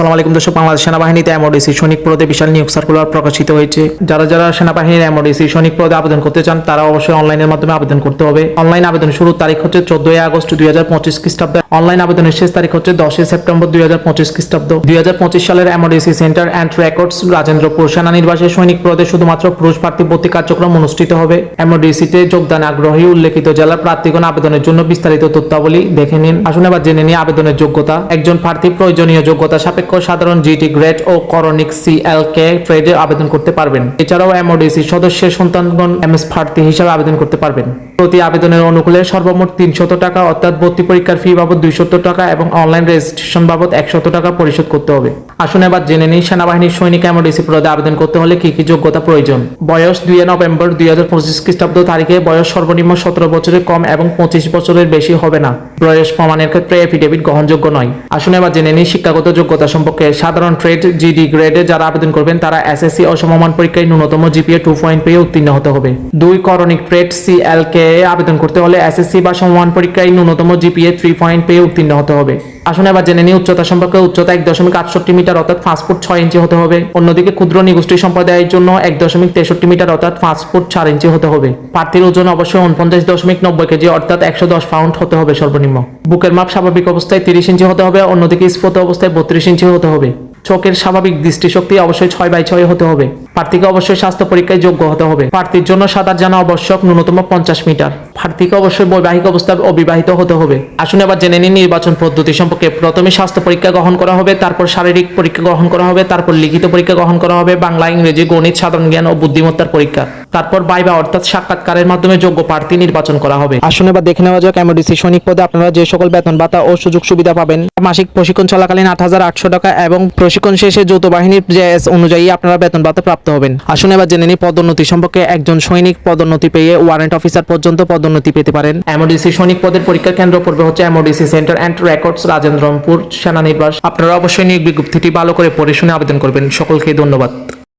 আসসালামু আলাইকুম দর্শক, বাংলাদেশ সেনাবাহিনীতে এমওডিসি সৈনিক পদে বিশাল নিয়োগ সার্কুলার প্রকাশিত হয়েছে। যারা যারা সেনাবাহিনীর এমওডিসি সৈনিক পদে আবেদন করতে চান, তারা অবশ্যই অনলাইনের মাধ্যমে আবেদন করতে হবে। অনলাইন আবেদনের শুরুর তারিখ হচ্ছে চোদ্দই আগস্ট দুই হাজার পঁচিশ খ্রিস্টাব্দ অনলাইন আবেদনের শেষ তারিখ হচ্ছে দশই সেপ্টেম্বর দুই হাজার পঁচিশ খ্রিস্টাব্দ। দুই হাজার পঁচিশ সালের MODC centre and records Rajendrapur সেনানির্বাসে সৈনিক পদে শুধুমাত্র পুরুষ প্রার্থী ভর্তি কার্যক্রম অনুষ্ঠিত হবে। এমওডিসিতে যোগদান আগ্রহী উল্লেখিত জেলার প্রার্থীগণ আবেদনের জন্য বিস্তারিত তথ্যাবলী দেখে নিন। আসুন এবার জেনে নিয়ে আবেদনের যোগ্যতা। একজন প্রার্থী প্রয়োজনীয় যোগ্যতা সাপেক্ষ সাধারণ জিটি গ্রেড ও করণিক সিএল কে ট্রেডে আবেদন করতে পারবেন। এছাড়াও এমওডিসি সদস্যের সন্তানগণ এমএস প্রার্থী হিসাবে আবেদন করতে পারবেন। প্রতি আবেদনের অনুকূলে সর্বমোট তিনশত টাকা, অর্থাৎ ভর্তি পরীক্ষার ফি বাবদ দুইশত টাকা এবং অনলাইন রেজিস্ট্রেশন বাবদ একশত টাকা পরিশোধ করতে হবে। আসুন এবার জেনে নিই, সেনাবাহিনীর সৈনিক এমওডিসি পদে আবেদন করতে হলে কি কি যোগ্যতা প্রয়োজন? বয়স দুই নভেম্বর দুই হাজার পঁচিশ খ্রিস্টাব্দ তারিখে বয়স সর্বনিম্ন সতেরো বছরের কম এবং পঁচিশ বছরের বেশি হবে না। বয়স প্রমাণের ক্ষেত্রে এফিডেভিট গ্রহণযোগ্য নয়। আসুন এবার জেনে নিই, শিক্ষাগত যোগ্যতা সম্পর্কে সাধারণ ট্রেড জিডি গ্রেডে যারা আবেদন করবেন, তারা এসএসসি ও সমমান পরীক্ষায় ন্যূনতম জিপিএ টু পয়েন্ট পেয়ে উত্তীর্ণ হতে হবে। দুই করণিক ট্রেড সিএল কে আবেদন করতে হলে এসএসসি বা সমমান পরীক্ষায় ন্যূনতম জিপিএ থ্রি পয়েন্ট পেয়ে উত্তীর্ণ হতে হবে। আসুন এবার জেনে নিই উচ্চতা সম্পর্কে। উচ্চতা এক দশমিক আটষট্টি মিটার, অর্থাৎ পাঁচ ফুট ছয় ইঞ্চি হতে হবে। অন্যদিকে ক্ষুদ্র নিগোষ্ঠী সম্প্রদায়ের জন্য এক দশমিক তেষট্টি মিটার, অর্থাৎ পাঁচ ফুট চার ইঞ্চি হতে হবে। প্রার্থীর ওজন অবশ্যই উনপঞ্চাশ দশমিক নব্বই কেজি, অর্থাৎ একশো দশ পাউন্ড হতে হবে সর্বনিম্ন। বুকের মাপ স্বাভাবিক অবস্থায় তিরিশ ইঞ্চি হতে হবে, অন্যদিকে স্ফুট অবস্থায় বত্রিশ ইঞ্চি হতে হবে। চোখের স্বাভাবিক দৃষ্টিশক্তি অবশ্যই ছয় বাই ছয় হতে হবে। প্রার্থীকে অবশ্যই স্বাস্থ্য পরীক্ষায় যোগ্য হতে হবে। প্রার্থীর জন্য সাঁতার জানা আবশ্যক ন্যূনতম পঞ্চাশ মিটার। প্রার্থীকে অবশ্যই বৈবাহিক অবস্থায় অবিবাহিত হতে হবে। আসুন এবার জেনে নিন নির্বাচন পদ্ধতি সম্পর্কে। প্রথমে স্বাস্থ্য পরীক্ষা গ্রহণ করা হবে, তারপর শারীরিক পরীক্ষা গ্রহণ করা হবে, তারপর লিখিত পরীক্ষা গ্রহণ করা হবে, বাংলা, ইংরেজি, গণিত, সাধারণ জ্ঞান ও বুদ্ধিমত্তার পরীক্ষা। তারপর বাইবা অর্থাৎ সাক্ষাৎকারের মাধ্যমে যোগ্য প্রার্থী নির্বাচন করা হবে। আসুন এবার দেখে নেওয়া যাক এমডিসি সৈনিক পদে আপনারা যে সকল বেতন ভাতা ও সুযোগ সুবিধা পাবেন মাসিক প্রশিক্ষণ চলাকালীন আট হাজার আটশো টাকা এবং প্রশিক্ষণ শেষে যৌথ বাহিনীর জেএস অনুযায়ী আপনারা বেতন ভাতা প্রাপ্ত হবেন। আসুন এবার জেনে নিই পদোন্নতি সম্পর্কে। একজন সৈনিক পদোন্নতি পেয়ে ওয়ারেন্ট অফিসার পর্যন্ত পদোন্নতি পেতে পারেন। এমওডিসি সৈনিক পদের পরীক্ষার কেন্দ্র পড়বে হচ্ছে MODC centre and records Rajendrapur, সেনানিবাস। আপনারা অবশ্যই নিয়োগ বিজ্ঞপ্তিটি ভালো করে পড়ে শুনে আবেদন করবেন। সকলকে ধন্যবাদ।